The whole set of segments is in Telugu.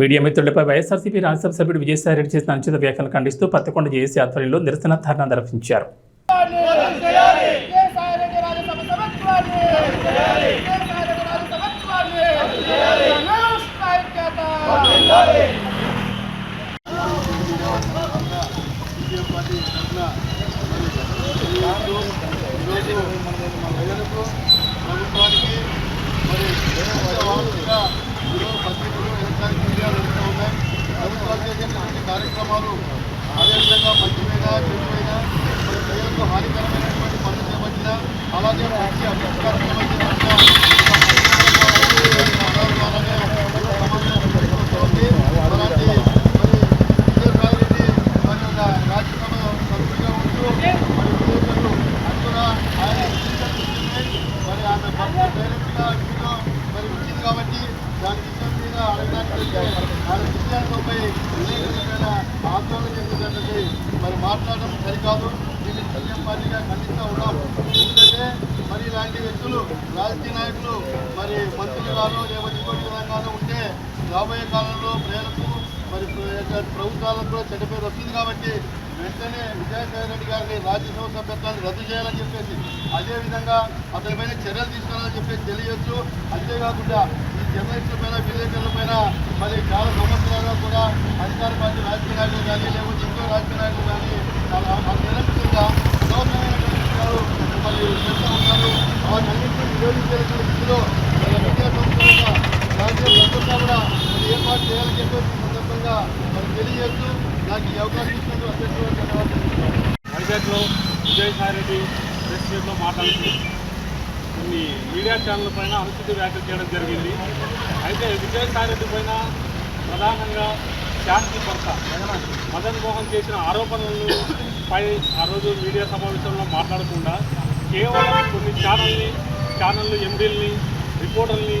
మీడియా మిత్రులపై వైఎస్ఆర్సీపీ రాజ్యసభ సభ్యుడు విజయసాయిరెడ్డి చేసిన అనుచిత వ్యాఖ్యలను ఖండిస్తూ పత్తికొండ జేఏసీ ఆధ్వర్యంలో నిరసన ధర్నా నిర్వహించారు Yeah రాజసభ సభత్వాన్ని కేసారెడ్డి రాజసభ సభత్వాన్ని రాష్ట్ర ఐక్యత ఈరోజు మన ప్రజలకు ప్రభుత్వానికి మరి వార్తగా ఈరోజు పత్రికలు ఎలక్ట్రానిక్ మీడియా జరుగుతూ ఉన్నాయి ప్రభుత్వాలు చేసేటువంటి కార్యక్రమాలు అదేవిధంగా మంచిమైన చెడుమైన మరి ప్రజలకు హానికరమైనటువంటి పనులు చేపట్టిన అలాగే మంచి అభివృద్ధికరం అలాంటి మరి విజయసాయిరెడ్డి మరి ఒక రాజ్యసభ సభ్యుడిగా ఉంటూ మరి విలేకరులు అందున ఆయన ఇచ్చిన ప్రజలకు హానికరమైనటువంటి భర్త డైరెక్ట్గా అలాగే మరి వచ్చింది కాబట్టి దాని విషయం మీద అడగడానికి వెళ్తే ఆయన విషయాలపై విలేకరుల మీద ఆందోళన చెందుతున్నది మరి మాట్లాడడం సరికాదు. దీన్ని సీఎం పార్టీగా ఖండిస్తూ ఉన్నాం. ఎందుకంటే మరి ఇలాంటి వ్యక్తులు రాజకీయ నాయకులు మరి మంత్రులు గాను లేకపోతే ఇంకోటి విధంగానూ ఉంటే రాబోయే కాలంలో ప్రజలకు మరి ప్రభుత్వాలకు కూడా చెడ్డ పేరు వస్తుంది కాబట్టి వెంటనే విజయసాయి రెడ్డి గారిని రాజ్యసభ సభ్యత్వాన్ని రద్దు చేయాలని చెప్పేసి అదేవిధంగా అతనిపైన చర్యలు తీసుకోవాలని చెప్పేసి తెలియచ్చు అంతేకాకుండా ఈ జర్నలిస్టుల పైన విలేకరుల పైన మరి చాలా సంవత్సరాలుగా కూడా అధికార పార్టీ రాజకీయ నాయకులు కానీ లేకపోతే రాజకీయ నాయకులు కానీ చాలా నిరంతరంగా గౌరవమైనటువంటి మళ్ళీ చేస్తూ ఉన్నారు వాటన్నింటినీ నిరోధించేటువంటి స్థితిలో విద్యా సంస్థలుగా ప్రభుత్వం కూడా మరి ఏర్పాటు చేయాలని చెప్పేసి సందర్భంగా మరి తెలియజేస్తూ నాకు ఈ అవకాశం ఇచ్చినందుకు అత్యంత ధన్యవాదాలు వైజాగ్లో విజయసాయి రెడ్డి ప్రెస్ మీట్లో మాట్లాడుతూ కొన్ని మీడియా ఛానల్ పైన అనుచిత వ్యాఖ్యలు చేయడం జరిగింది అయితే విజయసాయి రెడ్డి పైన ప్రధానంగా శాంతి భర్త మదన్ మోహన్ చేసిన ఆరోపణలను పై ఆ రోజు మీడియా సమావేశంలో మాట్లాడకుండా కేవలం కొన్ని ఛానల్ని ఛానళ్ళు ఎండీల్ని రిపోర్టర్ని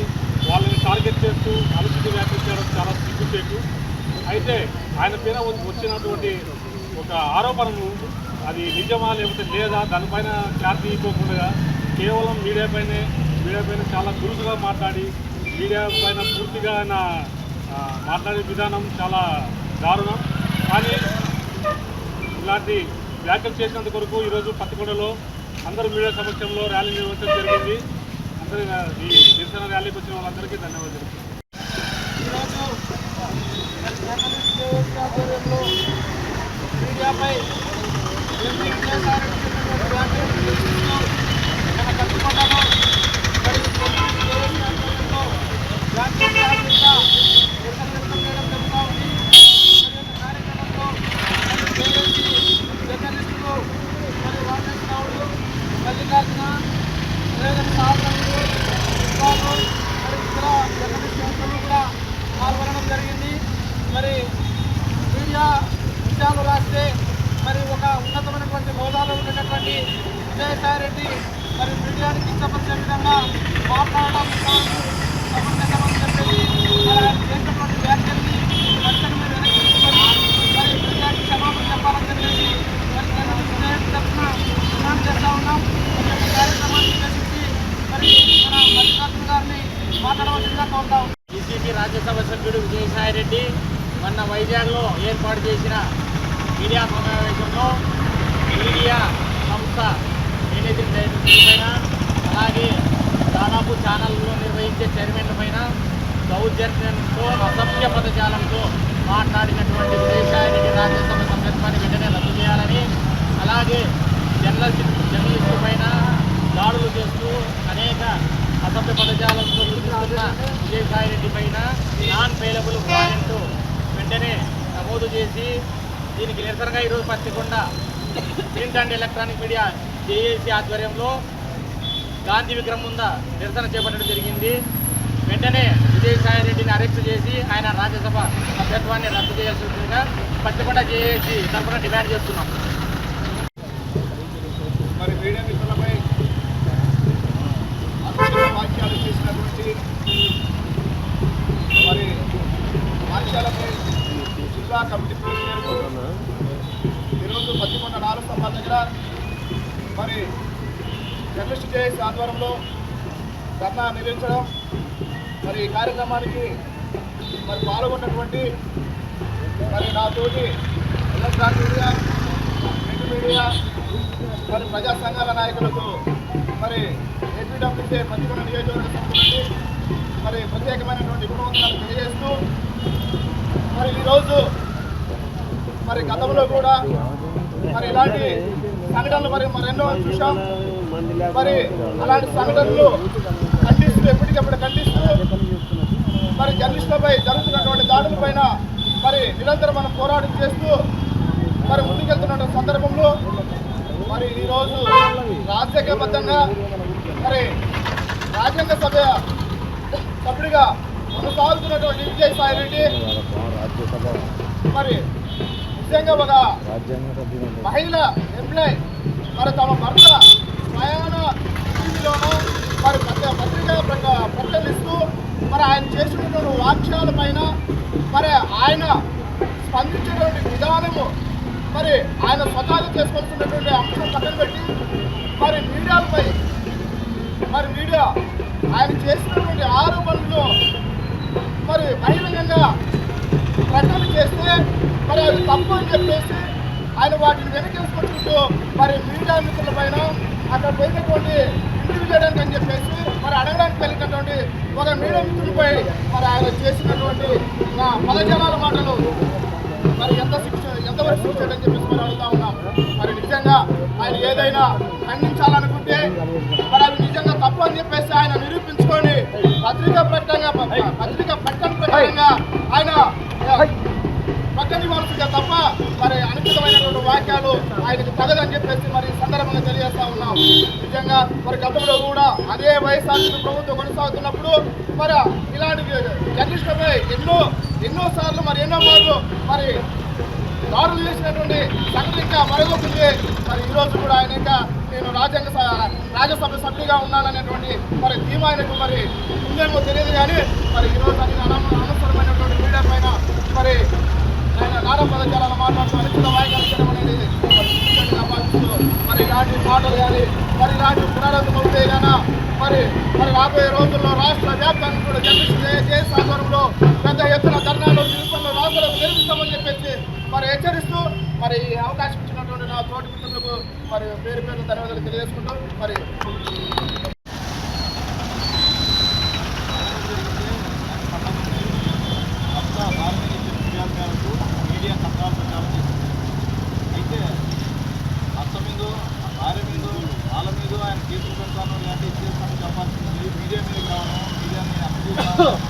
వాళ్ళని టార్గెట్ చేస్తూ అనుచిత వ్యాపించడం చేయడం చాలా సిగ్గుచేటు. అయితే ఆయన పైన వచ్చినటువంటి ఒక ఆరోపణను అది నిజమా లేకపోతే లేదా దానిపైన క్లారిటీ ఇవ్వకుండా కేవలం మీడియా పైనే మీడియా పైన చాలా దురుసుగా మాట్లాడి మీడియా పైన పూర్తిగా ఆయన మాట్లాడే విధానం చాలా దారుణం. కానీ ఇలాంటి వ్యాఖ్యలు చేసినంత కొరకు ఈరోజు పత్తికొండలో అందరూ మీడియా సమక్షంలో ర్యాలీ నిర్వహించడం జరిగింది. అందరూ ఈ నిరసన ర్యాలీకి వచ్చిన వాళ్ళందరికీ ధన్యవాదాలు. ఈరోజు ఆధ్వర్యంలో మీడియాపై వ్యాఖ్యలు ఖండిస్తూ మన కట్టుకుంటాము మరియు జర్నలిస్ట్ జేఏసీ ఆధ్వర్యంలో జాతీయ స్థాయి మీద నిరసన వ్యక్తం చేయడం జరుగుతూ ఉంది మరి యొక్క కార్యక్రమంలో మరి జేఏసీ జర్నలిస్టులు మరియు వాల్మీకి రావుడు మల్లికార్జున అదేవిధంగా సాధనలు విభాగం మరి ఇతర జర్నలిస్ట్ సంస్థలు కూడా పాల్గొనడం జరిగింది మరి మీడియా విషయాలు రాస్తే మరి ఒక ఉన్నతమైనటువంటి హోదాలో ఉన్నటువంటి విజయసాయి రెడ్డి మరి మీడియాని కించపరిచే విధంగా మాట్లాడడం ఇంతవరకు సమంజసమని చెప్పేసి చేసినటువంటి వ్యాఖ్యల్ని వెంటనే మీరు వెనక్కి మరి మీడియాకి క్షమాపణ చెప్పాలని చెప్పేసి మరి నేను జేఏసీ తరఫున డిమాండ్ చేస్తా ఉన్నాం. ఈ కార్యక్రమాన్ని ఉద్దేశించి మరి మన మల్లికార్జున గారిని మాట్లాడవలసిందిగా కోరుతాం బీజేపీ రాజ్యసభ సభ్యుడు విజయసాయి రెడ్డి మొన్న వైజాగ్లో ఏర్పాటు చేసిన మీడియా సమావేశంలో మీడియా సంస్థ మేనేజింగ్ డైరెక్టర్ పైన అలాగే దాదాపు ఛానల్లో చైర్మన్ల పైన దౌర్జన్యంతో అసభ్య పదజాలంతో మాట్లాడినటువంటి విజయసాయి రాజ్యసభ సభ్యత్వాన్ని వెంటనే రద్దు చేయాలని అలాగే జర్నలిస్ట్ జర్నలిస్టు పైన దాడులు చేస్తూ అనేక అసభ్య పదజాలంతో చూపిస్తున్న విజయసాయి రెడ్డి పైన నాన్ పేలబుల్ వారెంట్ వెంటనే నమోదు చేసి దీనికి నిరసనగా ఈరోజు Pattikonda print and electronic media JAC ఆధ్వర్యంలో గాంధీ విగ్రహం ముంద నిరసన చేపట్టడం జరిగింది. వెంటనే విజయసాయి రెడ్డిని అరెస్ట్ చేసి ఆయన రాజ్యసభ సభ్యత్వాన్ని రద్దు చేయాల్సిందిగా పత్తికొండ జేఏసీ తరఫున డిమాండ్ చేస్తున్నాం. మరి మీడియా మిత్రులపై అనుచిత వాక్యాలు చేసినటువంటి మరి వాక్యాలపై జిల్లా కమిటీ పిలుపు మేరకు ఈరోజు పత్తికొండ నాలుగు స్తంభాల దగ్గర మరి జర్నలిస్ట్ జేఎస్ ఆధ్వర్యంలో ధర్నా నిర్వహించడం మరి ఈ కార్యక్రమానికి మరి పాల్గొన్నటువంటి మరి నా తోటి ఎలక్ట్రానిక్ మీడియా ప్రింట్ మీడియా మరి ప్రజా సంఘాల నాయకులకు మరి ఏపీడబ్ల్యూసీ పంచుకున్న నియోజకవర్గ సంస్థ నుండి మరి ప్రత్యేకమైనటువంటి గుణవంతాలు తెలియజేస్తూ మరి ఈరోజు మరి గతంలో కూడా మరి ఇలాంటి సంఘటనలు మరి మరెన్నో చూసాం మరి అలాంటి సంఘటనలు ఖండిస్తూ ఎప్పటికప్పుడు ఖండిస్తూ మరి జర్నలిస్టులపై జరుగుతున్నటువంటి దాడుల పైన మరి నిరంతరం మనం పోరాటం చేస్తూ మరి ముందుకెళ్తున్న సందర్భంలో మరి ఈరోజు రాజ్యాంగబద్ధంగా మరి రాజ్యాంగ సభ సభ్యుడిగా కొనసాగుతున్నటువంటి విజయసాయి రెడ్డి. మరి నిజంగా ఒక మహిళ ఎంప్లాయ్ మరి తమ భర్త ప్రయాణ టీవీలోనూ మరి పత్ర- పత్రికా ప్రక- ప్రకటనలిస్తూ మరి ఆయన చేసినటువంటి వాక్యాల పైన మరి ఆయన స్పందించేటువంటి విధానము మరి ఆయన స్వతహాగా చేసుకోవాల్సినటువంటి అంశం పక్కన పెట్టి మరి మీడియాలపై మరి మీడియా ఆయన చేసినటువంటి ఆరోపణలు మరి బహిరంగంగా ప్రజలు చేస్తే మరి అది తప్పు అని చెప్పేసి ఆయన వాటిని వెనకేసుకుంటూ మరి మీడియా మిత్రుల పైన అక్కడ పోయినటువంటి ఇంటర్వ్యూ చేయడానికి అని చెప్పేసి మరి అడగడానికి వెళ్ళినటువంటి ఒక మీడియా మిత్రులపై మరి ఆయన చేసినటువంటి నా పదజనాల మాటలు మరి ఎంత శిక్ష ఎంతవరకు శిక్ష అని చెప్పేసి మరి అడుగుతా ఉన్నాం. మరి నిజంగా ఆయన ఏదైనా ఖండించాలనుకుంటే మరి అది నిజంగా తప్పు అని చెప్పేసి ఆయన నిరూపించుకొని పత్రికా ప్రకటన పత్రికా ప్రకటన ప్రకారంగా ఆయన పక్కనివ్వాల్సిందే తప్ప మరి అనుకూలమైనటువంటి వాక్యాలు ఆయనకు తగదని చెప్పేసి మరి సందర్భంగా తెలియజేస్తా ఉన్నాం. నిజంగా మరి గతంలో కూడా అదే వైఎస్ఆర్సీపీ ప్రభుత్వం కొనసాగుతున్నప్పుడు మరి ఇలాంటి జర్నలిస్టులపై ఎన్నో ఎన్నో సార్లు మరి ఎన్నో మార్లు మరి దాడులు చేసినటువంటి సంగతి ఇంకా మరొకటి మరి ఈరోజు కూడా ఆయన ఇంకా నేను రాజ్యాంగ రాజ్యసభ సభ్యుడిగా ఉన్నాననేటువంటి మరి ధీమా ఆయనకు మరి ఉందేమో తెలియదు కానీ మరి ఈరోజు ఆయన అనవసరమైనటువంటి మీడియా పైన మరి ఆయన నానా పదజాలను మాట్లాడుతూ అనుచిత వాయిదాలు అనేది మరి సిగ్గుచేటుగా ఇలాంటి మాటలు కానీ మరి ఇలాంటి పునరావృతం అవుతే గానా మరి మరి రాబోయే రోజుల్లో రాష్ట్ర వ్యాప్తంగా కూడా జర్నలిస్టు కేసు ఆధ్వర్యంలో పెద్ద ఎత్తున ధర్నాలు నిరసనలు రాష్ట్రాలకు నిర్మిస్తామని చెప్పేసి మరి హెచ్చరిస్తూ మరి ఈ అవకాశం ఇచ్చినటువంటి నా తోటి మిత్రులకు మరి పేరు పేరు ధన్యవాదాలు తెలియజేసుకుంటూ మరి 어.